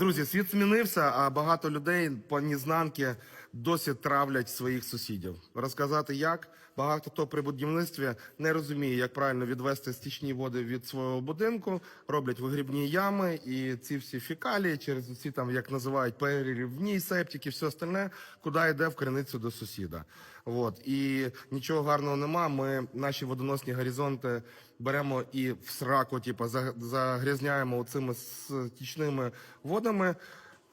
Друзі, світ змінився, а багато людей по незнанки досі травлять своїх сусідів. Розказати як багато хто при будівництві не розуміє, як правильно відвести стічні води від свого будинку, роблять вигрібні ями і ці всі фекалії через ці там, як називають перерівні септики, все остальне, куди йде в криницю до сусіда. От і нічого гарного нема. Ми наші водоносні горизонти беремо і в сраку, типу, загрязняємо цими стічними водами.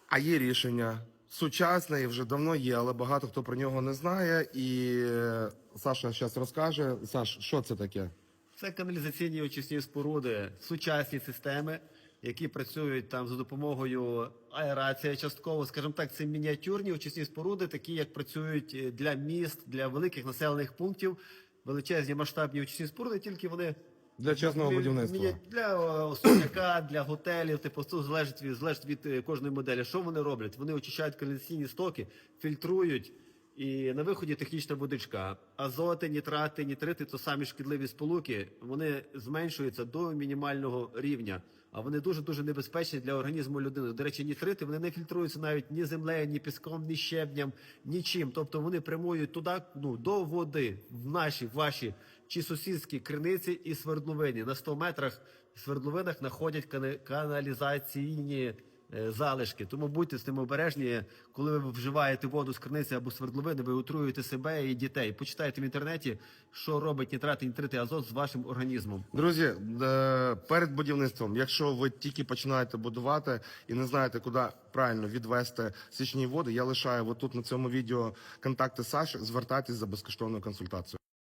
А є рішення сучасне і вже давно є, але багато хто про нього не знає. І е, Саша зараз розкаже. Саш, що це таке? Це каналізаційні очисні споруди, сучасні системи, які працюють там за допомогою аерації частково, скажімо так, це мініатюрні очисні споруди, такі як працюють е, для міст, для великих населених пунктів, величезні масштабні очисні споруди, тільки вони Для чесного будівництва. Для, е, особняка, для готелів, типу, це залежить від, залежить від е, кожної моделі. Що вони роблять? Вони очищають каналізаційні стоки, фільтрують, і на виході технічна водичка. Азоти, нітрати, нітрити то самі шкідливі сполуки, вони зменшуються до мінімального рівня. А вони дуже дуже небезпечні для організму людини. До речі, нітрити вони не фільтруються навіть ні землею, ні піском, ні щебням, нічим. Тобто вони прямують туди, ну до води, в наші, ваші чи сусідські криниці і свердловині. На 100 метрах свердловинах знаходять каналізаційні залишки. Тому будьте з ними обережні, коли ви вживаєте воду з криниці або свердловини, ви отруюєте себе і дітей. Почитайте в інтернеті, що робить нітрати, нітрити, азот з вашим організмом. Друзі, е, перед будівництвом, якщо ви тільки починаєте будувати і не знаєте, куди правильно відвести стічні води, я лишаю отут на цьому відео контакти Саші. Звертайтесь за безкоштовною консультацією.